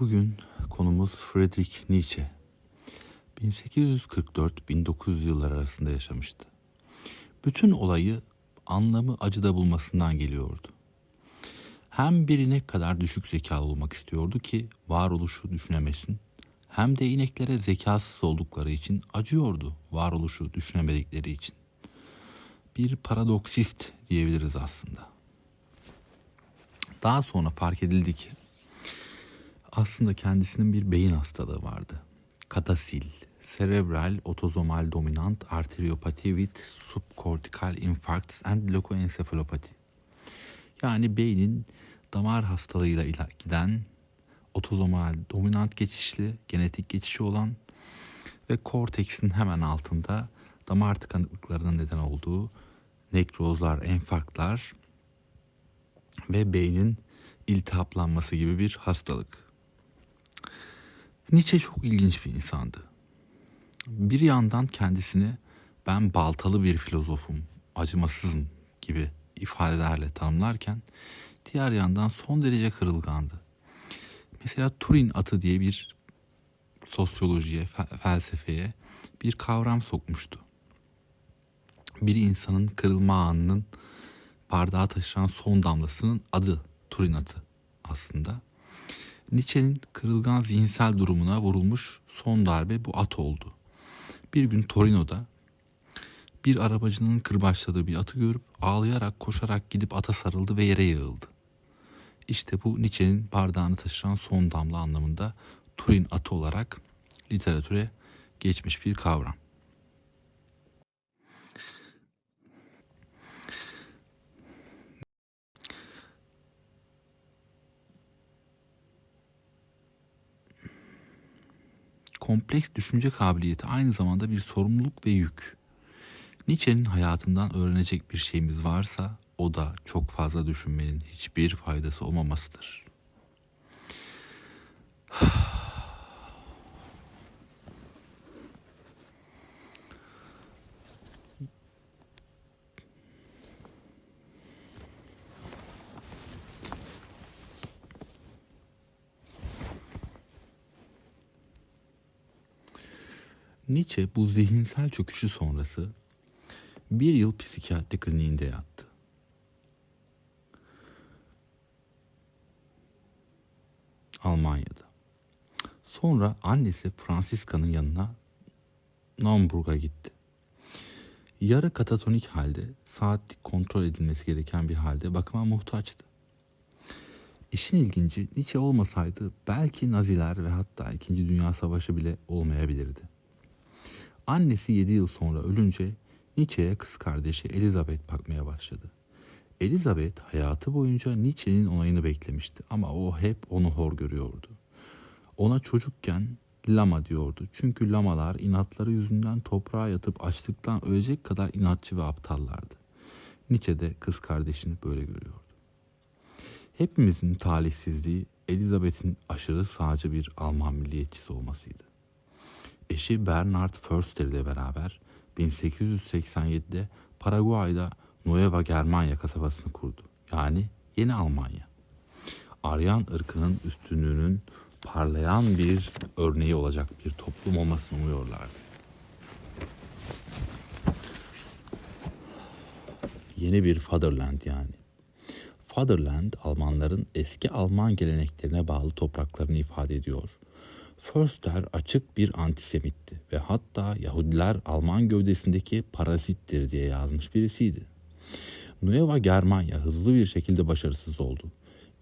Bugün konumuz Friedrich Nietzsche. 1844-1900 yıllar arasında yaşamıştı. Bütün olayı anlamı acıda bulmasından geliyordu. Hem biri ne kadar düşük zekalı olmak istiyordu ki varoluşu düşünemesin, hem de ineklere zekasız oldukları için acıyordu varoluşu düşünemedikleri için. Bir paradoksist diyebiliriz aslında. Daha sonra fark edildi ki aslında kendisinin bir beyin hastalığı vardı. Katasil, cerebral otozomal dominant arteriopati with subcortical infarcts and leukoencephalopati. Yani beynin damar hastalığıyla giden otozomal dominant geçişli, genetik geçişi olan ve korteksin hemen altında damar tıkanıklıklarının neden olduğu nekrozlar, enfarktlar ve beynin iltihaplanması gibi bir hastalık. Nietzsche çok ilginç bir insandı. Bir yandan kendisini ben baltalı bir filozofum, acımasızım gibi ifadelerle tanımlarken diğer yandan son derece kırılgandı. Mesela Turing atı diye bir sosyolojiye, fe- felsefeye bir kavram sokmuştu. Bir insanın kırılma anının bardağı taşıran son damlasının adı Turing atı aslında. Nietzsche'nin kırılgan zihinsel durumuna vurulmuş son darbe bu at oldu. Bir gün Torino'da bir arabacının kırbaçladığı bir atı görüp ağlayarak koşarak gidip ata sarıldı ve yere yığıldı. İşte bu Nietzsche'nin bardağını taşıran son damla anlamında Turing atı olarak literatüre geçmiş bir kavram. Kompleks düşünce kabiliyeti aynı zamanda bir sorumluluk ve yük. Nietzsche'nin hayatından öğrenecek bir şeyimiz varsa o da çok fazla düşünmenin hiçbir faydası olmamasıdır. Nietzsche bu zihinsel çöküşü sonrası bir yıl psikiyatri kliniğinde yattı. Almanya'da. Sonra annesi Francisca'nın yanına Naumburg'a gitti. Yarı katatonik halde, saatlik kontrol edilmesi gereken bir halde bakıma muhtaçtı. İşin ilginci Nietzsche olmasaydı belki Naziler ve hatta 2. Dünya Savaşı bile olmayabilirdi. Annesi 7 yıl sonra ölünce Nietzsche'ye kız kardeşi Elizabeth bakmaya başladı. Elizabeth hayatı boyunca Nietzsche'nin onayını beklemişti ama o hep onu hor görüyordu. Ona çocukken lama diyordu. Çünkü lamalar inatları yüzünden toprağa yatıp açlıktan ölecek kadar inatçı ve aptallardı. Nietzsche de kız kardeşini böyle görüyordu. Hepimizin talihsizliği Elizabeth'in aşırı sağcı bir Alman milliyetçisi olmasıydı. Eşi Bernard Förster ile beraber 1887'de Paraguay'da Nueva Germania kasabasını kurdu. Yani Yeni Almanya. Aryan ırkının üstünlüğünün parlayan bir örneği olacak bir toplum olmasını umuyorlardı. Yeni bir Fatherland yani. Fatherland Almanların eski Alman geleneklerine bağlı topraklarını ifade ediyor. Förster açık bir antisemitti ve hatta Yahudiler Alman gövdesindeki parazittir diye yazmış birisiydi. Nueva Germania hızlı bir şekilde başarısız oldu.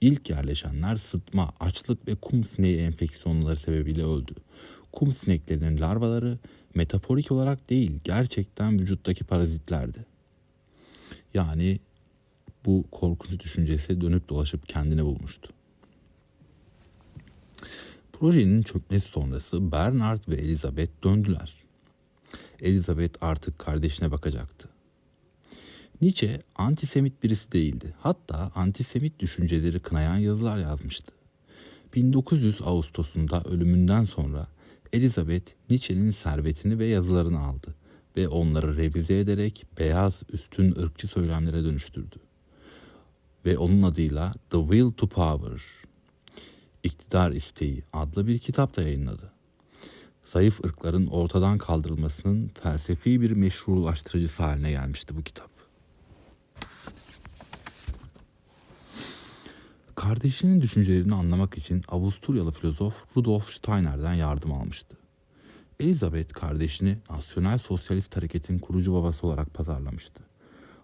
İlk yerleşenler sıtma, açlık ve kum sineği enfeksiyonları sebebiyle öldü. Kum sineklerinin larvaları metaforik olarak değil gerçekten vücuttaki parazitlerdi. Yani bu korkunç düşüncesi dönüp dolaşıp kendine bulmuştu. Projenin çökmesi sonrası Bernard ve Elizabeth döndüler. Elizabeth artık kardeşine bakacaktı. Nietzsche antisemit birisi değildi. Hatta antisemit düşünceleri kınayan yazılar yazmıştı. 1900 Ağustos'unda ölümünden sonra Elizabeth Nietzsche'nin servetini ve yazılarını aldı ve onları revize ederek beyaz üstün ırkçı söylemlere dönüştürdü. Ve onun adıyla The Will to Power İktidar İsteği adlı bir kitap da yayınladı. Zayıf ırkların ortadan kaldırılmasının felsefi bir meşrulaştırıcısı haline gelmişti bu kitap. Kardeşinin düşüncelerini anlamak için Avusturyalı filozof Rudolf Steiner'den yardım almıştı. Elizabeth kardeşini Nasyonel Sosyalist Hareket'in kurucu babası olarak pazarlamıştı.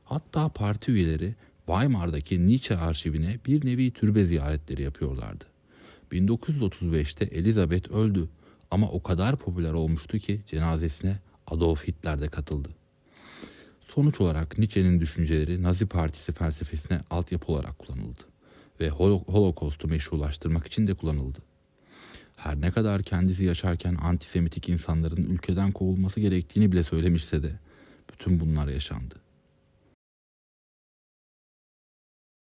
Hatta parti üyeleri Weimar'daki Nietzsche arşivine bir nevi türbe ziyaretleri yapıyorlardı. 1935'te Elizabeth öldü ama o kadar popüler olmuştu ki cenazesine Adolf Hitler de katıldı. Sonuç olarak Nietzsche'nin düşünceleri Nazi Partisi felsefesine altyapı olarak kullanıldı ve Holo- Holocaust'u meşrulaştırmak için de kullanıldı. Her ne kadar kendisi yaşarken antisemitik insanların ülkeden kovulması gerektiğini bile söylemişse de bütün bunlar yaşandı.